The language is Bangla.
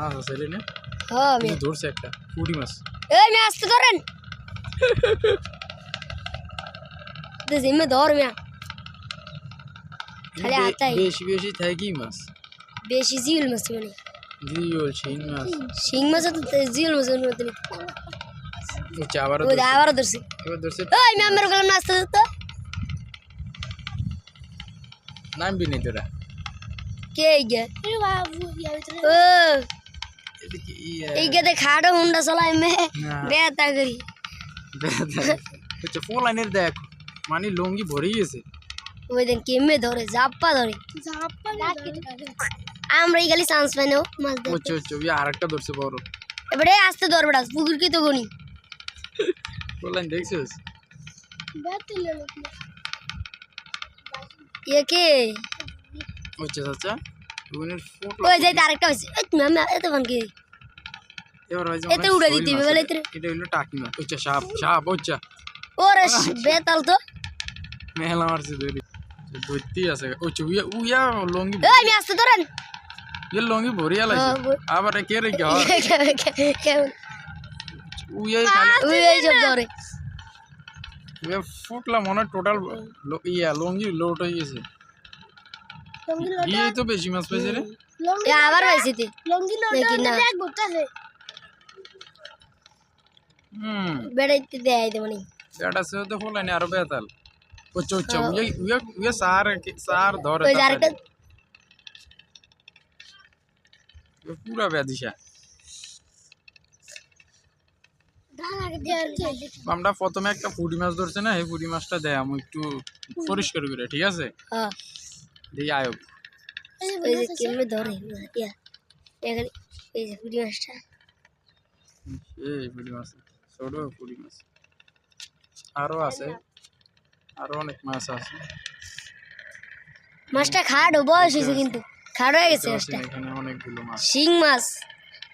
মাছ আছে না। হ্যাঁ এই মিয়া ধরছে একটা পুঁটি মাছ। এই মিয়া আসতে ধরেন। জিম্মে ধর মিয়া। খালি আতাই। বেশি বেশি থাকে কি মাছ? বেশি জিউল মাছ মানে। জিওল শিং মাছ। শিং মাছ তো জিউল মাছ মতন হচ্ছে আবারও ওই ধরছে। আবার ধরছি। এবার ধরছে। ওই মিয়া মেরে গেলাম না আসতে তো নামবি নি তোরা। কে এই গে? ও। এদিকে ইয়ে এই গে দে খাড়ো হুন্ডা চলাই মে না। বেতা করি হচ্ছে ফোলাইনের দেখ মানে লঙ্গি ভরে গেছে ওই দেন কেমে ধরে জাপ্পা ধরে আমরা এই খালি চান্স পাই না ও মাছ ধরতে হচ্ছে হচ্ছে ওই আর একটা ধরছে বড় এবারে আসতে ধর বেটা পুকুর কি তো গনি ফোলাইন দেখছিস ইয়ে কে হচ্ছে চাচা ওগুনের ফোট ওই যাইতে আরেকটা হয়েছে ম্যাম এত বান কি এবার হয়েছে এতে উড়ে দিতে হবে বলে এতে এটা হইলো টাকি মাছ হচ্ছে সাপ সাপ হচ্ছে ওরে বেতাল তো মেলা মারছে ধরি ধরতেই আছে হচ্ছে উইয়া উইয়া লঙ্গি ওই আমি আসতে ধরেন ইয়ে লঙ্গি ভরিয়া হ্যাঁ, লাগছে বল- আবার কে রে কি কেমন উইয়া খালি ওই এই সব ধরে উইয়া ফুটলা মনে টোটাল ইয়া লঙ্গি ইয়ে তো বেশি মাছ পেয়েছে রে এ আবার পাইছি তে। দেখি না। হুম বেড়াইতে দেয় দেবো নি। এটা সে তো ফলাইনি আরও বেতাল। হচ্ছে হচ্ছে উইয়া উইয়া উইয়া সার সার ধরে ওই যে আরেকটা তাড়াতাড়ি। পুরা ব্যাধিসা আমরা প্রথমে একটা পুঁটি মাছ ধরছে না এই পুঁটি মাছটা দেয় আমি একটু পরিষ্কার করে ঠিক আছে? হ্যাঁ দিয়ে আয়ব ওই যে কেমনে ধরে ইয়া এখানে এই যে মাছটা এই পুঁটি মাছ ছোট পুঁটি মাছ আরও আছে আরও অনেক মাছ আছে মাছটা খাড়ো বয়স হয়েছে কিন্তু খাড়ো হয়ে গেছে মাছটা এখানে অনেকগুলো মাছ শিং মাছ